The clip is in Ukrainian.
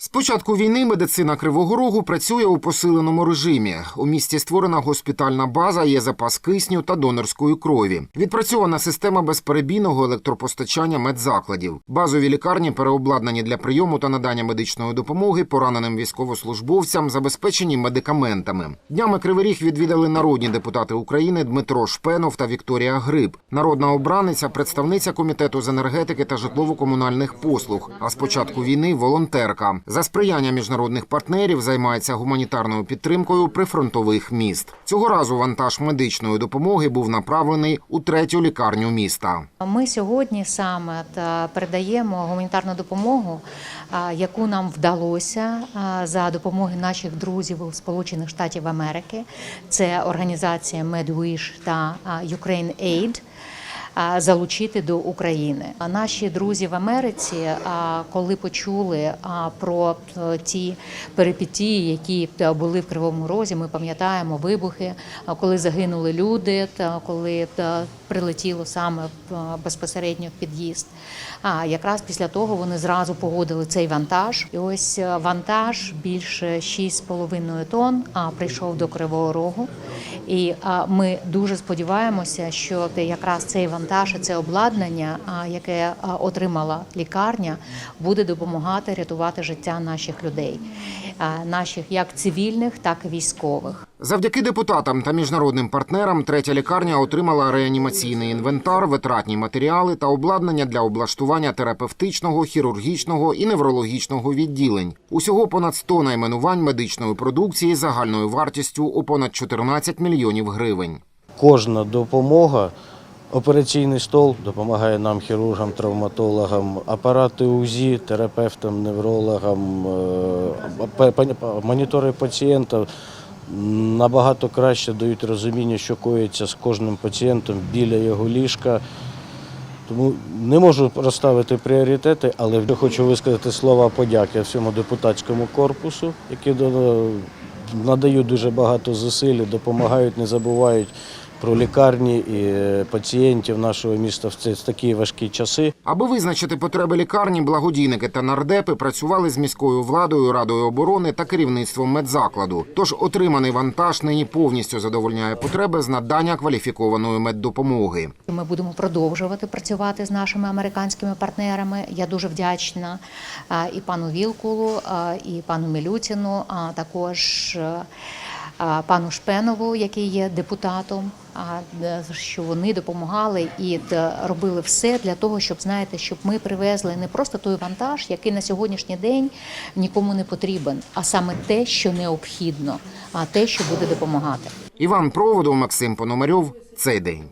З початку війни медицина Кривого Рогу працює у посиленому режимі. У місті створена госпітальна база, є запас кисню та донорської крові. Відпрацьована система безперебійного електропостачання медзакладів. Базові лікарні переобладнані для прийому та надання медичної допомоги пораненим військовослужбовцям, забезпечені медикаментами. Днями Кривий Ріг відвідали народні депутати України Дмитро Шпенов та Вікторія Гриб. Народна обраниця, представниця комітету з енергетики та житлово-комунальних послуг. А з початку війни волонтерка. За сприяння міжнародних партнерів займається гуманітарною підтримкою прифронтових міст. Цього разу вантаж медичної допомоги був направлений у третю лікарню міста. Ми сьогодні саме передаємо гуманітарну допомогу, яку нам вдалося за допомоги наших друзів у Сполучених Штатів Америки. Це організація MedWish та Ukraine Aid. Залучити до України. А Наші друзі в Америці, коли почули про е, ті перипетії, які е, були в Кривому Розі, ми пам'ятаємо вибухи, коли загинули люди, та коли прилетіло саме е, безпосередньо в під'їзд. А якраз після того вони зразу погодили цей вантаж. І ось вантаж більше 6,5 тонн прийшов до Кривого Рогу. І ми дуже сподіваємося, що якраз цей вантаж це обладнання, яке отримала лікарня, буде допомагати рятувати життя наших людей, наших як цивільних, так і військових. Завдяки депутатам та міжнародним партнерам третя лікарня отримала реанімаційний інвентар, витратні матеріали та обладнання для облаштування терапевтичного, хірургічного і неврологічного відділень. Усього понад 100 найменувань медичної продукції загальною вартістю у понад 14 мільйонів гривень. Кожна допомога, операційний стол допомагає нам, хірургам, травматологам, апарати УЗІ, терапевтам, неврологам, е, монітори пацієнта набагато краще дають розуміння, що коїться з кожним пацієнтом біля його ліжка. Тому не можу розставити пріоритети, але хочу висказати слова подяки всьому депутатському корпусу, які надають дуже багато зусиль, допомагають, не забувають про лікарні і е, пацієнтів нашого міста в ці такі важкі часи. Аби визначити потреби лікарні, благодійники та нардепи працювали з міською владою, радою оборони та керівництвом медзакладу. Тож отриманий вантаж нині повністю задовольняє потреби з надання кваліфікованої меддопомоги. Ми будемо продовжувати працювати з нашими американськими партнерами. Я дуже вдячна і пану Вілкулу, і пану Мілютіну, а також е, пану Шпенову, який є депутатом. а, Що вони допомагали і робили все для того, щоб знаєте, щоб ми привезли не просто той вантаж, який на сьогоднішній день нікому не потрібен, а саме те, що необхідно, а те, що буде допомагати. Іван Проводов, Максим Пономарьов. Цей день.